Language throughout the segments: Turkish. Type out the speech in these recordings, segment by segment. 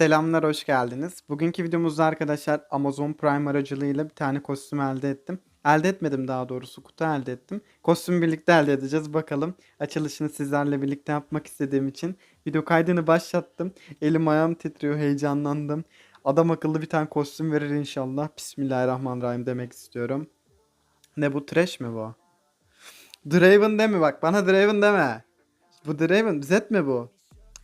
Selamlar, hoş geldiniz. Bugünkü videomuzda arkadaşlar Amazon Prime aracılığıyla bir tane kostüm elde ettim. Elde etmedim daha doğrusu, kutu elde ettim. Kostümü birlikte elde edeceğiz. Bakalım açılışını sizlerle birlikte yapmak istediğim için video kaydını başlattım. Elim ayağım titriyor, heyecanlandım. Adam akıllı bir tane kostüm verir inşallah. Bismillahirrahmanirrahim demek istiyorum. Ne bu trash mi bu? Draven deme bak bana Draven deme. Bu Draven Z mi bu?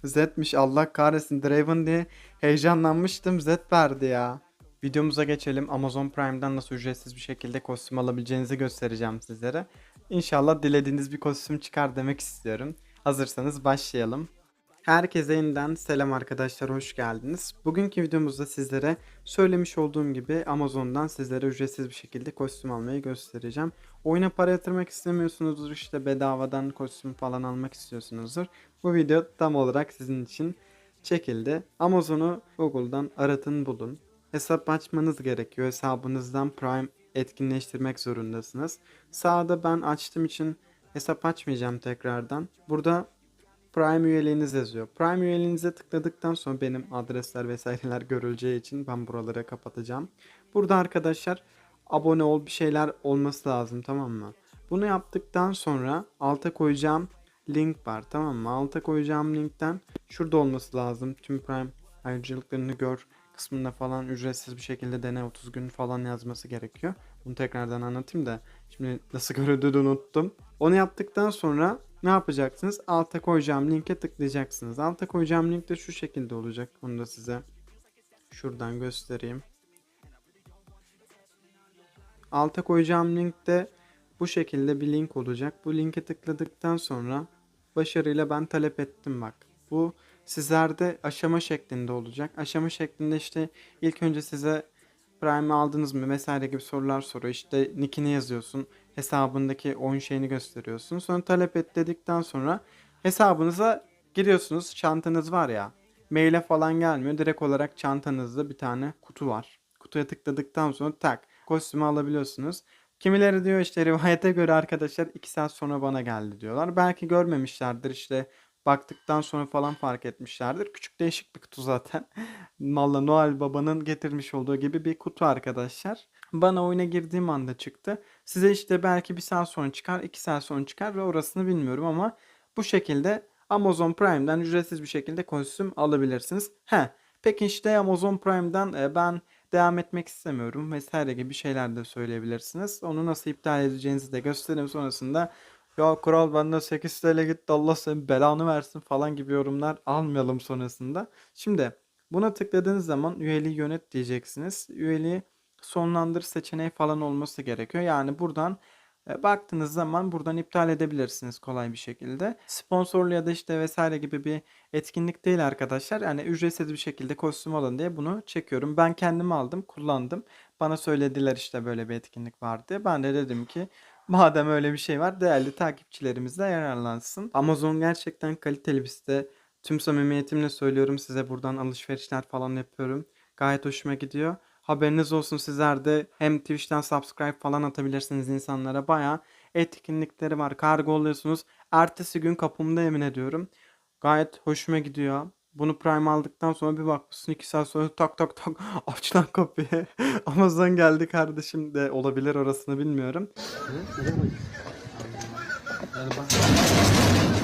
Z'miş Allah kahretsin Draven diye heyecanlanmıştım Z verdi ya. Videomuza geçelim. Amazon Prime'dan nasıl ücretsiz bir şekilde kostüm alabileceğinizi göstereceğim sizlere. İnşallah dilediğiniz bir kostüm çıkar demek istiyorum. Hazırsanız başlayalım. Herkese yeniden selam arkadaşlar hoş geldiniz. Bugünkü videomuzda sizlere söylemiş olduğum gibi Amazon'dan sizlere ücretsiz bir şekilde kostüm almayı göstereceğim. Oyuna para yatırmak istemiyorsunuzdur işte bedavadan kostüm falan almak istiyorsunuzdur. Bu video tam olarak sizin için çekildi. Amazon'u Google'dan aratın bulun. Hesap açmanız gerekiyor. Hesabınızdan Prime etkinleştirmek zorundasınız. Sağda ben açtığım için hesap açmayacağım tekrardan. Burada Prime üyeliğiniz yazıyor. Prime üyeliğinize tıkladıktan sonra benim adresler vesaireler görüleceği için ben buraları kapatacağım. Burada arkadaşlar abone ol bir şeyler olması lazım tamam mı? Bunu yaptıktan sonra alta koyacağım link var tamam mı? Alta koyacağım linkten şurada olması lazım. Tüm Prime ayrıcalıklarını gör kısmında falan ücretsiz bir şekilde dene 30 gün falan yazması gerekiyor. Bunu tekrardan anlatayım da şimdi nasıl görüldüğünü unuttum. Onu yaptıktan sonra ne yapacaksınız? Alta koyacağım linke tıklayacaksınız. Alta koyacağım link de şu şekilde olacak. Onu da size şuradan göstereyim. Alta koyacağım link de bu şekilde bir link olacak. Bu linke tıkladıktan sonra başarıyla ben talep ettim bak. Bu sizlerde aşama şeklinde olacak. Aşama şeklinde işte ilk önce size Prime aldınız mı vesaire gibi sorular soruyor. İşte nickini yazıyorsun. Hesabındaki oyun şeyini gösteriyorsun. Sonra talep et dedikten sonra hesabınıza giriyorsunuz. Çantanız var ya. Maile falan gelmiyor. Direkt olarak çantanızda bir tane kutu var. Kutuya tıkladıktan sonra tak kostümü alabiliyorsunuz. Kimileri diyor işte rivayete göre arkadaşlar 2 saat sonra bana geldi diyorlar. Belki görmemişlerdir işte baktıktan sonra falan fark etmişlerdir. Küçük değişik bir kutu zaten. Valla Noel Baba'nın getirmiş olduğu gibi bir kutu arkadaşlar. Bana oyuna girdiğim anda çıktı. Size işte belki bir saat sonra çıkar, iki saat sonra çıkar ve orasını bilmiyorum ama bu şekilde Amazon Prime'den ücretsiz bir şekilde kostüm alabilirsiniz. He, peki işte Amazon Prime'dan e, ben devam etmek istemiyorum vesaire gibi şeyler de söyleyebilirsiniz. Onu nasıl iptal edeceğinizi de göstereyim sonrasında ya kral benden 8 TL gitti Allah senin belanı versin falan gibi yorumlar almayalım sonrasında. Şimdi buna tıkladığınız zaman üyeliği yönet diyeceksiniz. Üyeliği sonlandır seçeneği falan olması gerekiyor. Yani buradan baktığınız zaman buradan iptal edebilirsiniz kolay bir şekilde. Sponsorlu ya da işte vesaire gibi bir etkinlik değil arkadaşlar. Yani ücretsiz bir şekilde kostüm alın diye bunu çekiyorum. Ben kendim aldım, kullandım. Bana söylediler işte böyle bir etkinlik vardı. Ben de dedim ki madem öyle bir şey var değerli takipçilerimiz de yararlansın. Amazon gerçekten kaliteli bir site. Tüm samimiyetimle söylüyorum size buradan alışverişler falan yapıyorum. Gayet hoşuma gidiyor. Haberiniz olsun sizler de hem Twitch'ten subscribe falan atabilirsiniz insanlara. Baya etkinlikleri var. Kargo oluyorsunuz. Ertesi gün kapımda yemin ediyorum. Gayet hoşuma gidiyor. Bunu Prime aldıktan sonra bir bakmışsın 2 saat sonra tak tak tak aç lan kapıyı. Amazon geldi kardeşim de olabilir orasını bilmiyorum.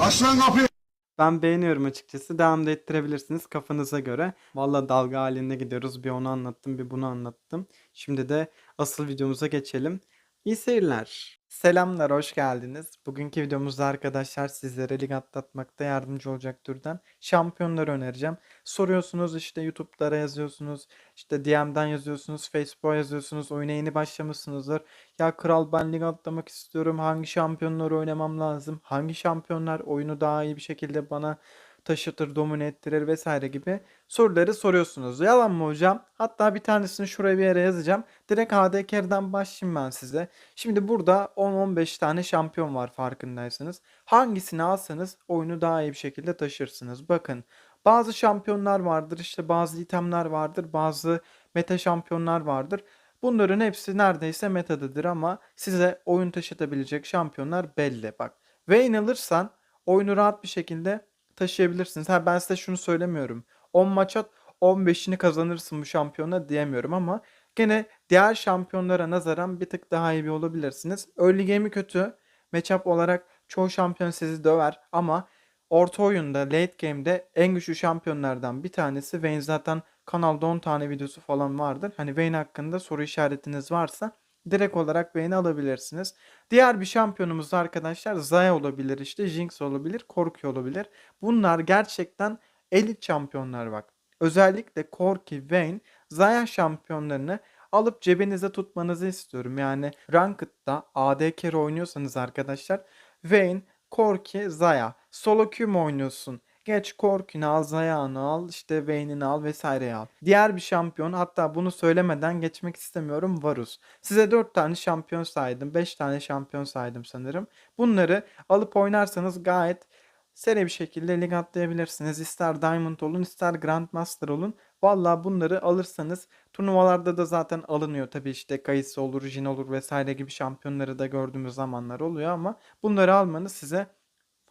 Aç lan kapıyı. Ben beğeniyorum açıkçası. Devam da ettirebilirsiniz kafanıza göre. Valla dalga halinde gidiyoruz. Bir onu anlattım bir bunu anlattım. Şimdi de asıl videomuza geçelim. İyi seyirler. Selamlar, hoş geldiniz. Bugünkü videomuzda arkadaşlar sizlere lig atlatmakta yardımcı olacak türden şampiyonları önereceğim. Soruyorsunuz işte YouTube'lara yazıyorsunuz, işte DM'den yazıyorsunuz, Facebook'a yazıyorsunuz, oyuna yeni başlamışsınızdır. Ya kral ben lig atlamak istiyorum, hangi şampiyonları oynamam lazım, hangi şampiyonlar oyunu daha iyi bir şekilde bana taşıtır, domine ettirir vesaire gibi soruları soruyorsunuz. Yalan mı hocam? Hatta bir tanesini şuraya bir yere yazacağım. Direkt AD Carry'den başlayayım ben size. Şimdi burada 10-15 tane şampiyon var farkındaysanız. Hangisini alsanız oyunu daha iyi bir şekilde taşırsınız. Bakın bazı şampiyonlar vardır işte bazı itemler vardır bazı meta şampiyonlar vardır. Bunların hepsi neredeyse metadadır ama size oyun taşıtabilecek şampiyonlar belli. Bak Vayne alırsan oyunu rahat bir şekilde taşıyabilirsiniz. Ha ben size şunu söylemiyorum. 10 maç at 15'ini kazanırsın bu şampiyona diyemiyorum ama gene diğer şampiyonlara nazaran bir tık daha iyi olabilirsiniz. Early game'i kötü. Matchup olarak çoğu şampiyon sizi döver ama orta oyunda late game'de en güçlü şampiyonlardan bir tanesi Vayne zaten kanalda 10 tane videosu falan vardır. Hani Vayne hakkında soru işaretiniz varsa direkt olarak Vayne'i alabilirsiniz. Diğer bir şampiyonumuz da arkadaşlar Zaya olabilir işte Jinx olabilir, Corki olabilir. Bunlar gerçekten elit şampiyonlar bak. Özellikle Corki, Vayne, Zaya şampiyonlarını alıp cebinize tutmanızı istiyorum. Yani Ranked'da AD carry oynuyorsanız arkadaşlar Vayne, Corki, Zaya. Solo queue mu oynuyorsun? Geç Corkin'i al, Zaya'nı al, işte Vayne'ini al vesaireyi al. Diğer bir şampiyon hatta bunu söylemeden geçmek istemiyorum Varus. Size 4 tane şampiyon saydım, 5 tane şampiyon saydım sanırım. Bunları alıp oynarsanız gayet seri bir şekilde lig atlayabilirsiniz. İster Diamond olun, ister Grandmaster olun. Valla bunları alırsanız turnuvalarda da zaten alınıyor. Tabii işte Kayısı olur, Jin olur vesaire gibi şampiyonları da gördüğümüz zamanlar oluyor ama bunları almanız size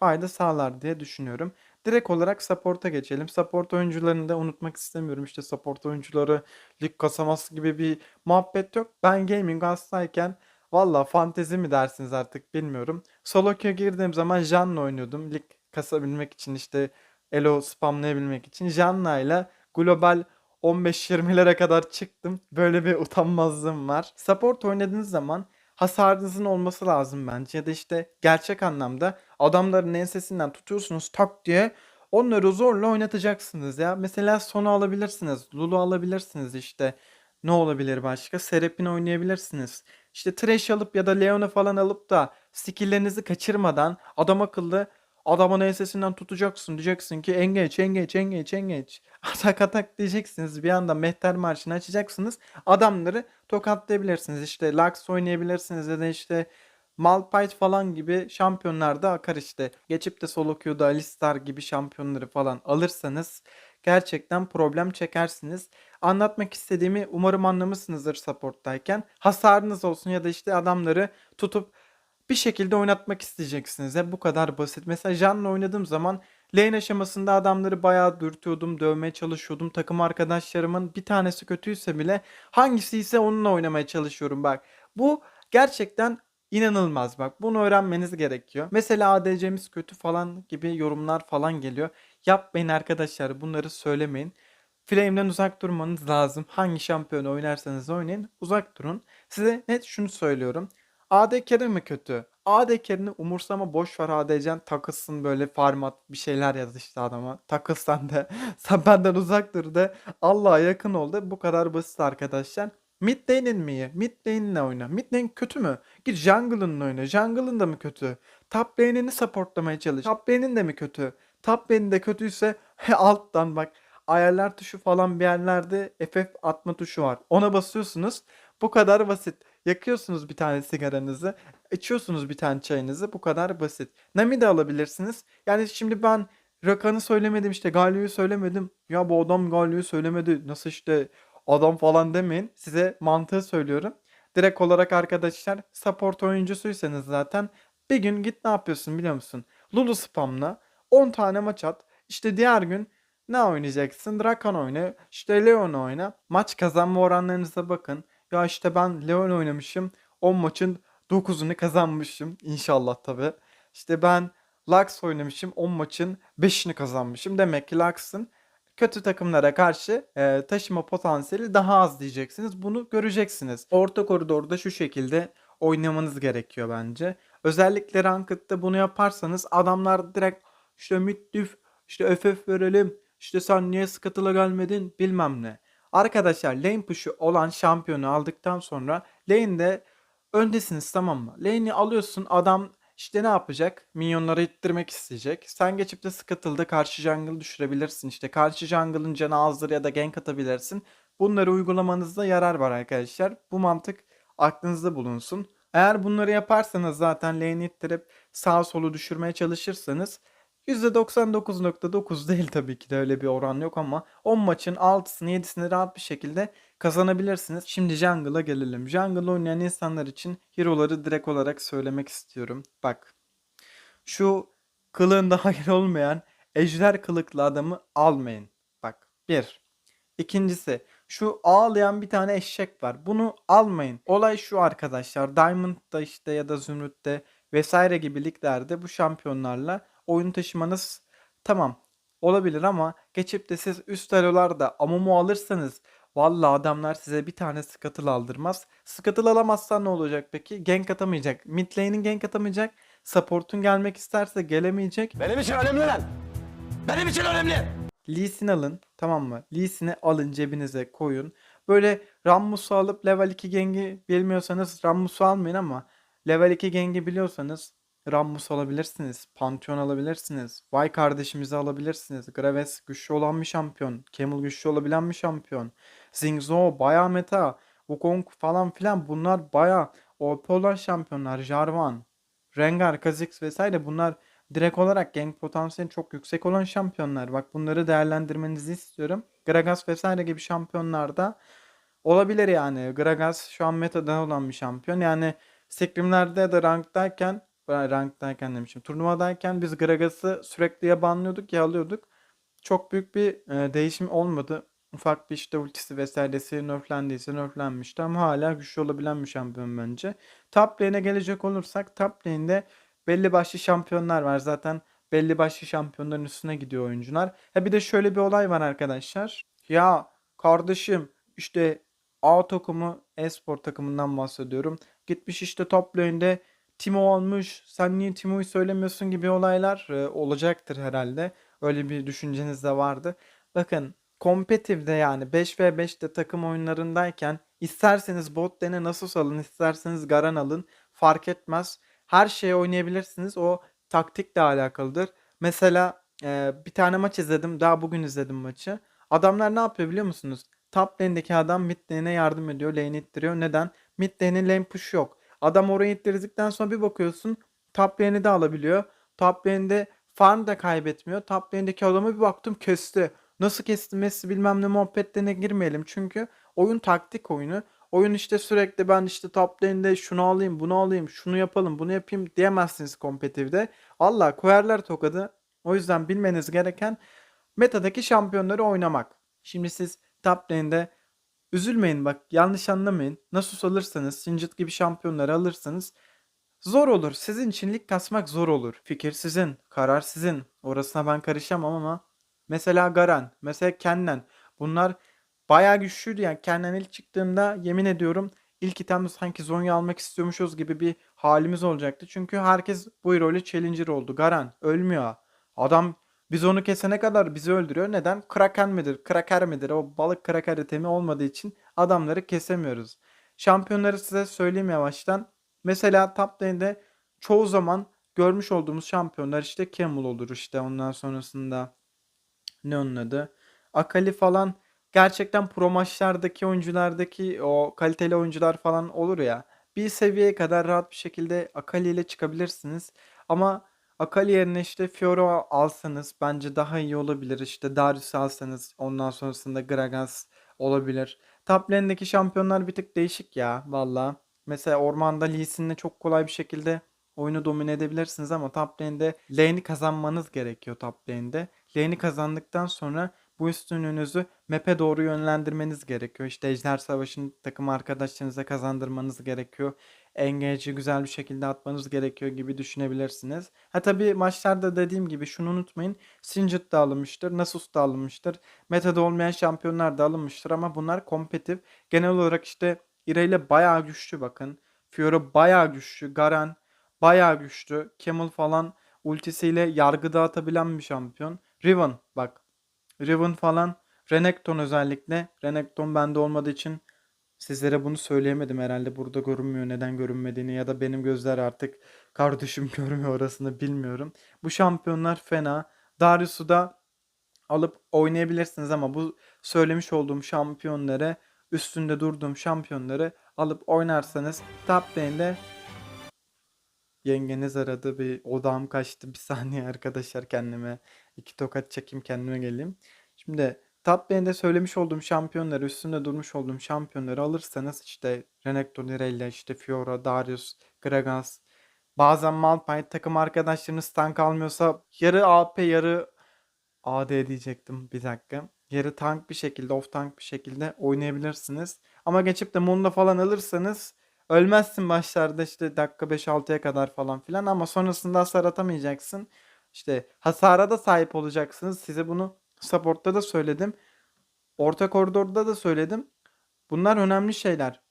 fayda sağlar diye düşünüyorum. Direkt olarak support'a geçelim. Support oyuncularını da unutmak istemiyorum. İşte support oyuncuları lig kasaması gibi bir muhabbet yok. Ben gaming hastayken valla fantezi mi dersiniz artık bilmiyorum. Solo queue girdiğim zaman Jan'la oynuyordum. Lig kasabilmek için işte elo spamlayabilmek için. Jan'la ile global 15-20'lere kadar çıktım. Böyle bir utanmazlığım var. Support oynadığınız zaman hasarınızın olması lazım bence. Ya da işte gerçek anlamda adamların ensesinden tutuyorsunuz tak diye onları zorla oynatacaksınız ya. Mesela Sonu alabilirsiniz. Lulu alabilirsiniz işte. Ne olabilir başka? Serap'ini oynayabilirsiniz. İşte Thresh alıp ya da Leon'u falan alıp da skill'lerinizi kaçırmadan adam akıllı adamın ensesinden tutacaksın. Diyeceksin ki engeç, engeç, engeç, engeç. Atak atak diyeceksiniz. Bir anda mehter marşını açacaksınız. Adamları tokatlayabilirsiniz. İşte Lux oynayabilirsiniz ya da işte Malphite falan gibi şampiyonlar da akar işte. Geçip de solo queue'da Alistar gibi şampiyonları falan alırsanız gerçekten problem çekersiniz. Anlatmak istediğimi umarım anlamışsınızdır supporttayken. Hasarınız olsun ya da işte adamları tutup bir şekilde oynatmak isteyeceksiniz. Ya bu kadar basit. Mesela Jan'la oynadığım zaman lane aşamasında adamları bayağı dürtüyordum, dövmeye çalışıyordum. Takım arkadaşlarımın bir tanesi kötüyse bile hangisi ise onunla oynamaya çalışıyorum bak. Bu gerçekten inanılmaz bak. Bunu öğrenmeniz gerekiyor. Mesela ADC'miz kötü falan gibi yorumlar falan geliyor. Yapmayın arkadaşlar bunları söylemeyin. Flame'den uzak durmanız lazım. Hangi şampiyonu oynarsanız oynayın uzak durun. Size net şunu söylüyorum. AD carry mi kötü? AD carry'ni umursama boş ver ADC'n takılsın böyle farmat bir şeyler yaz işte adama. Takılsan da sen benden uzak dur de Allah'a yakın ol da bu kadar basit arkadaşlar. Mid lane'in mi iyi? Mid lane'inle oyna. Mid lane kötü mü? Git jungle'ınla oyna. Jungle'ın da mı kötü? Top lane'ini supportlamaya çalış. Top lane'in de mi kötü? Top lane'in de kötüyse alttan bak ayarlar tuşu falan bir yerlerde FF atma tuşu var. Ona basıyorsunuz. Bu kadar basit. Yakıyorsunuz bir tane sigaranızı, içiyorsunuz bir tane çayınızı. Bu kadar basit. Nami de alabilirsiniz. Yani şimdi ben Rakan'ı söylemedim işte Galio'yu söylemedim. Ya bu adam Galio'yu söylemedi. Nasıl işte adam falan demeyin. Size mantığı söylüyorum. Direkt olarak arkadaşlar support oyuncusuysanız zaten bir gün git ne yapıyorsun biliyor musun? Lulu spamla 10 tane maç at. İşte diğer gün ne oynayacaksın? Drakan oyna. işte Leon oyna. Maç kazanma oranlarınıza bakın. Ya işte ben Leon oynamışım. 10 maçın 9'unu kazanmışım. İnşallah tabi. İşte ben Lux oynamışım. 10 maçın 5'ini kazanmışım. Demek ki Lux'ın kötü takımlara karşı e, taşıma potansiyeli daha az diyeceksiniz. Bunu göreceksiniz. Orta koridorda şu şekilde oynamanız gerekiyor bence. Özellikle Ranked'da bunu yaparsanız adamlar direkt işte müttif, işte FF verelim, işte sen niye Scuttle'a gelmedin bilmem ne. Arkadaşlar lane push'u olan şampiyonu aldıktan sonra lane'de öndesiniz tamam mı? Lane'i alıyorsun adam işte ne yapacak? Minyonları ittirmek isteyecek. Sen geçip de Scuttle'da karşı jungle düşürebilirsin. İşte karşı jungle'ın canı azdır ya da gank atabilirsin. Bunları uygulamanızda yarar var arkadaşlar. Bu mantık aklınızda bulunsun. Eğer bunları yaparsanız zaten lane'i ittirip sağ solu düşürmeye çalışırsanız %99.9 değil tabii ki de öyle bir oran yok ama 10 maçın 6'sını 7'sini rahat bir şekilde kazanabilirsiniz. Şimdi Jungle'a gelelim. Jungle oynayan insanlar için hero'ları direkt olarak söylemek istiyorum. Bak şu kılığında hayır olmayan ejder kılıklı adamı almayın. Bak 1. İkincisi şu ağlayan bir tane eşek var. Bunu almayın. Olay şu arkadaşlar. Diamond'da işte ya da Zümrüt'te vesaire gibi liglerde bu şampiyonlarla oyun taşımanız tamam olabilir ama geçip de siz üst elolarda Amumu alırsanız Vallahi adamlar size bir tane scuttle aldırmaz. Scuttle alamazsan ne olacak peki? Gank atamayacak. Mid lane'in gank atamayacak. Support'un gelmek isterse gelemeyecek. Benim için önemli lan. Benim için önemli. Lee Sin alın tamam mı? Lee Sin'i alın cebinize koyun. Böyle Rammus'u alıp level 2 gengi bilmiyorsanız Rammus'u almayın ama level 2 gengi biliyorsanız Rammus alabilirsiniz. Pantheon alabilirsiniz. Vay kardeşimizi alabilirsiniz. Graves güçlü olan bir şampiyon. Camel güçlü olabilen bir şampiyon. Zingzo bayağı meta. Wukong falan filan bunlar bayağı OP olan şampiyonlar. Jarvan, Rengar, Kha'Zix vesaire bunlar direkt olarak gank potansiyeli çok yüksek olan şampiyonlar. Bak bunları değerlendirmenizi istiyorum. Gragas vesaire gibi şampiyonlarda olabilir yani. Gragas şu an metada olan bir şampiyon. Yani Scrim'lerde ya da ranktayken ranktayken demişim. Turnuvadayken biz Gragas'ı sürekli yabanlıyorduk, yağlıyorduk. Çok büyük bir e, değişim olmadı. Ufak bir işte ultisi vesairesi nerflendiyse nerflenmişti ama hala güçlü olabilen bir şampiyon bence. Top lane'e gelecek olursak top lane'de belli başlı şampiyonlar var. Zaten belli başlı şampiyonların üstüne gidiyor oyuncular. Ha bir de şöyle bir olay var arkadaşlar. Ya kardeşim işte A takımı e-spor takımından bahsediyorum. Gitmiş işte top lane'de Timo almış. Sen niye Timo'yu söylemiyorsun gibi olaylar e, olacaktır herhalde. Öyle bir düşünceniz de vardı. Bakın kompetitifde yani 5v5'te takım oyunlarındayken isterseniz bot lane'e Nasus alın, isterseniz Garan alın. Fark etmez. Her şeye oynayabilirsiniz. O taktikle alakalıdır. Mesela e, bir tane maç izledim. Daha bugün izledim maçı. Adamlar ne yapıyor biliyor musunuz? Top lane'deki adam mid lane'e yardım ediyor. Lane ittiriyor. Neden? Mid lane'in lane push yok. Adam orayı ittirdikten sonra bir bakıyorsun top lane'i de alabiliyor. Top lane'de farm da kaybetmiyor. Top lane'deki adamı bir baktım kesti. Nasıl kesti Messi bilmem ne muhabbetlerine girmeyelim. Çünkü oyun taktik oyunu. Oyun işte sürekli ben işte top lane'de şunu alayım, bunu alayım, şunu yapalım, bunu yapayım diyemezsiniz kompetitifde. Allah koyarlar tokadı. O yüzden bilmeniz gereken metadaki şampiyonları oynamak. Şimdi siz top lane'de üzülmeyin bak yanlış anlamayın. Nasus alırsanız, Singed gibi şampiyonları alırsanız zor olur. Sizin için lig kasmak zor olur. Fikir sizin, karar sizin. Orasına ben karışamam ama mesela Garen, mesela Kennen bunlar bayağı güçlüydü yani Kennen ilk çıktığında yemin ediyorum ilk itemde sanki Zonya almak istiyormuşuz gibi bir halimiz olacaktı. Çünkü herkes bu ile challenger oldu. Garen ölmüyor. Adam biz onu kesene kadar bizi öldürüyor. Neden? Kraken midir? Kraker midir? O balık kraker itemi olmadığı için adamları kesemiyoruz. Şampiyonları size söyleyeyim yavaştan. Mesela top lane'de çoğu zaman görmüş olduğumuz şampiyonlar işte Camel olur işte ondan sonrasında ne onun adı? Akali falan gerçekten pro maçlardaki oyunculardaki o kaliteli oyuncular falan olur ya. Bir seviyeye kadar rahat bir şekilde Akali ile çıkabilirsiniz. Ama Akali yerine işte Fiora alsanız bence daha iyi olabilir. İşte Darius alsanız ondan sonrasında Gragas olabilir. Top lane'deki şampiyonlar bir tık değişik ya valla. Mesela ormanda Lee Sin'le çok kolay bir şekilde oyunu domine edebilirsiniz ama top lane'de lane'i kazanmanız gerekiyor top lane'de. Lane'i kazandıktan sonra bu üstünlüğünüzü map'e doğru yönlendirmeniz gerekiyor. İşte Ejder Savaşı'nı takım arkadaşlarınıza kazandırmanız gerekiyor. Engage'i güzel bir şekilde atmanız gerekiyor gibi düşünebilirsiniz. Ha tabii maçlarda dediğim gibi şunu unutmayın. Singed de alınmıştır, Nasus da alınmıştır. Meta'da olmayan şampiyonlar da alınmıştır ama bunlar kompetitif. Genel olarak işte Irelia bayağı güçlü bakın. Fiora bayağı güçlü. Garen bayağı güçlü. Camel falan ultisiyle yargı dağıtabilen bir şampiyon. Riven bak. Riven falan. Renekton özellikle. Renekton bende olmadığı için sizlere bunu söyleyemedim herhalde. Burada görünmüyor. Neden görünmediğini ya da benim gözler artık kardeşim görmüyor orasını bilmiyorum. Bu şampiyonlar fena. Darius'u da alıp oynayabilirsiniz ama bu söylemiş olduğum şampiyonları üstünde durduğum şampiyonları alıp oynarsanız top lane'de yengeniz aradı bir odağım kaçtı bir saniye arkadaşlar kendime iki tokat çekeyim kendime geleyim. Şimdi top lane'de söylemiş olduğum şampiyonları üstünde durmuş olduğum şampiyonları alırsanız işte Renekton, Irelia, işte Fiora, Darius, Gragas bazen Malphite takım arkadaşlarınız tank almıyorsa yarı AP yarı AD diyecektim bir dakika. yarı tank bir şekilde, off tank bir şekilde oynayabilirsiniz. Ama geçip de Mundo falan alırsanız ölmezsin başlarda işte dakika 5-6'ya kadar falan filan ama sonrasında hasar atamayacaksın. İşte hasara da sahip olacaksınız. Size bunu support'ta da söyledim. Orta koridorda da söyledim. Bunlar önemli şeyler.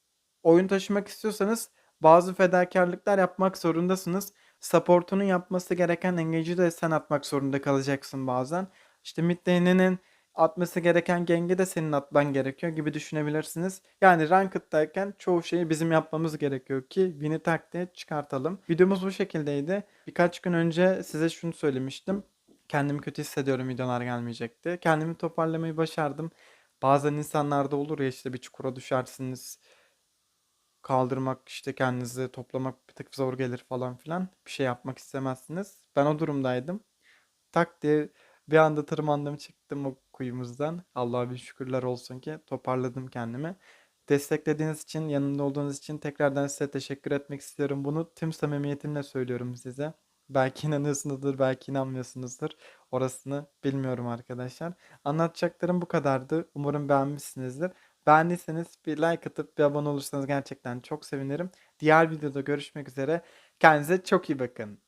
Oyun taşımak istiyorsanız bazı fedakarlıklar yapmak zorundasınız. Support'unun yapması gereken engage'i de sen atmak zorunda kalacaksın bazen. İşte mid lane'inin atması gereken geng'i de senin atman gerekiyor gibi düşünebilirsiniz. Yani Ranked'dayken çoğu şeyi bizim yapmamız gerekiyor ki win'i tak diye çıkartalım. Videomuz bu şekildeydi. Birkaç gün önce size şunu söylemiştim. Kendimi kötü hissediyorum videolar gelmeyecekti. Kendimi toparlamayı başardım. Bazen insanlarda olur ya işte bir çukura düşersiniz. Kaldırmak işte kendinizi toplamak bir tık zor gelir falan filan. Bir şey yapmak istemezsiniz. Ben o durumdaydım. Tak diye bir anda tırmandım çıktım o kuyumuzdan. Allah'a bir şükürler olsun ki toparladım kendimi. Desteklediğiniz için, yanımda olduğunuz için tekrardan size teşekkür etmek istiyorum. Bunu tüm samimiyetimle söylüyorum size. Belki inanıyorsunuzdur, belki inanmıyorsunuzdur. Orasını bilmiyorum arkadaşlar. Anlatacaklarım bu kadardı. Umarım beğenmişsinizdir. Beğendiyseniz bir like atıp bir abone olursanız gerçekten çok sevinirim. Diğer videoda görüşmek üzere. Kendinize çok iyi bakın.